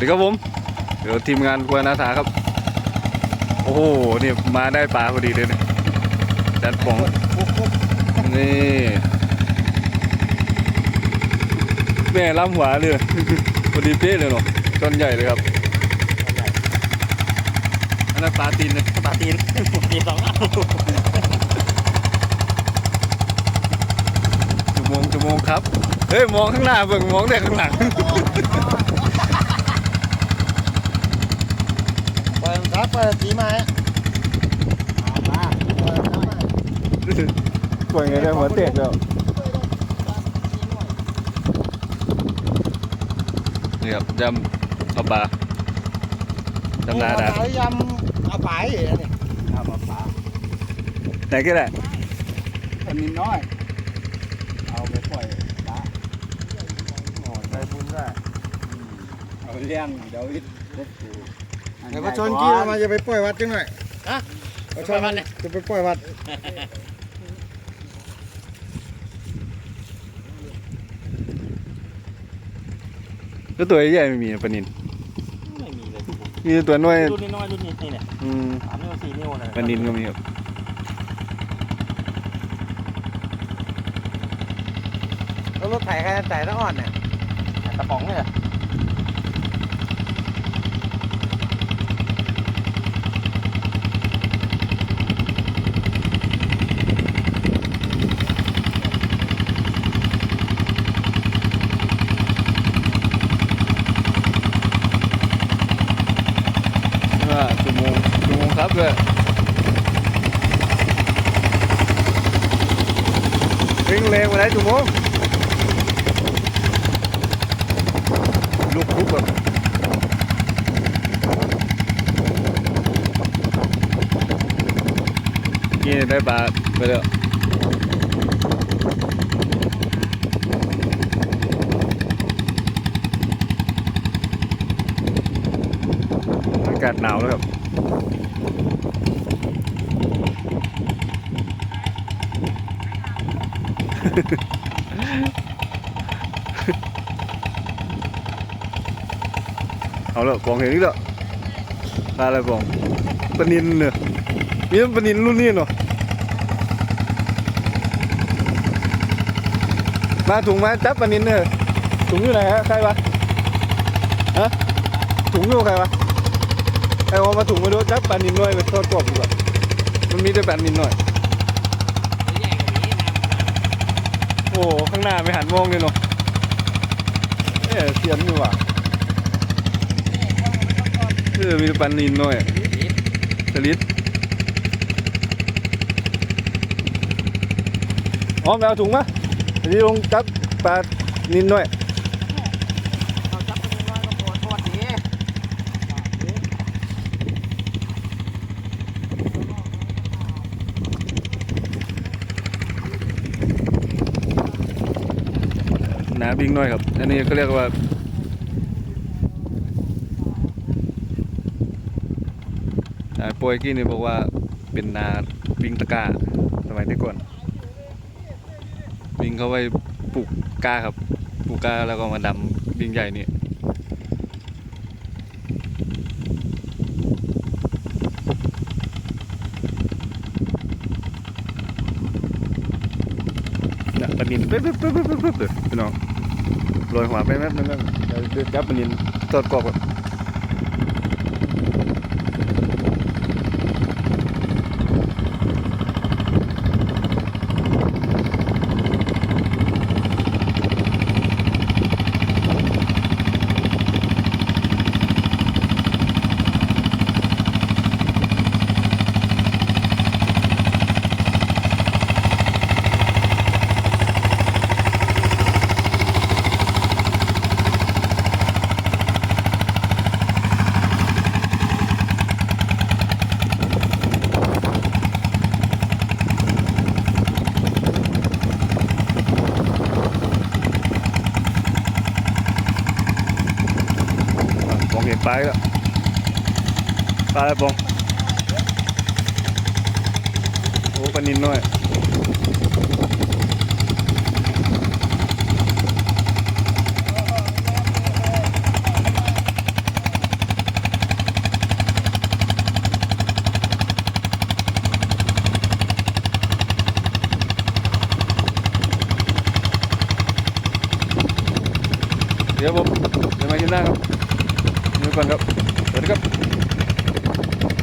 ดีครับผม เดี๋ยวทีมงานครัวนาถาครับ โอ้โหเนี่ยมาได้ปลาพอดีเลยเนี่ยจัดป๋องนี่แม่ล้ำหัวเลยพอดีเป๊ะเลยเนาะจนใหญ่เลยครับอันนั้นปลาตีนเลยปลาตีนตีนสองอันชั่วโมงชั่วโมงครับ เฮ้ย มองข้างหน้าเบิ่งมองแต่ข้างหลัง ปิดครับเปิดสีไม้มา ปล่อยไงได้หัวเตกแล้วนี่ครับยำเอาปลาดำนาดาเอยำเอาไปนี่ทำเอาปลาไหนก็ได้อันนี้น้อย เอาไปปล่อยปลาโอ้ได้บุญได้เอาเลี้ยงเดี๋ยววิทย์เด็ดอยู่ เดี๋ยวก็ชนกี้มาจะไปปล่อยวัดจังหน่อยฮะก็ชนจะไปปล่อยวัดแล้วตัวใหญ่ไม่มีนะปลานินไม่มีเลยมีแต่ตัวน้อยรุ่นนี้น้อยรุ่นนี้นี่เนี่ยอืมสามนิ้วสี่นิ้วเลยปลานินก็มีครับแล้วรถไถใครจะจ่ายต้องอ่อนเนี่ยกระป๋องเนี่ย ว่าชั่วโมงชั่วโมงครับเลย วิ่งแรงมาได้ชั่วโมงลูกคุกแบบนี่ได้ปลาไปแล้วอากาศหนาวแล้วครับ เอาละกองเห็นนี่ละปลาอะไรกองปลานินเนี่ยมีปลานินรุ่นนี้เนาะมาถุงมาจับปลานินเนี่ยถุงอยู่ไหนฮะใครวะฮะถุงอยู่ใครวะใครเอามาถุงมาดูจับปลานินหน่อยไปทอดกรอบดีกว่ามันมีแต่ปลานินหน่อย อ้ข้างหน้าไม่หันมองเลยเนาะเออเสียนอยู่ว่ะเออมีปันนินหน่อยสลิดอ๋อแมวถุงมะนี่ลงจับปลานินหน่อย เอาจับตัวน้อยก็ปวดปวดดี หนาบิงหน่อยครับ อันนี้เขาเรียกว่าปวยกี้นี่บอกว่าเป็นนาบิงตะกร้าสมัยที่ก่อนบิงเขาไว้ปลูกกาครับ ปลูกกาแล้วก็มาดำบิงใหญ่นี่ นินปึ๊บปึ๊บปึ๊บปึ๊บปึ๊บเลยพี่น้องโรยหัวไปแป๊บนึงแล้วจับมันนินตอดกอกแบบ ไปแล้วปลาอปงโอ้ปลานินด้วยเดี๋ยวผมเดี๋ยวมาที่หน้าครับ ดูก่อนครับสวัสดีครับ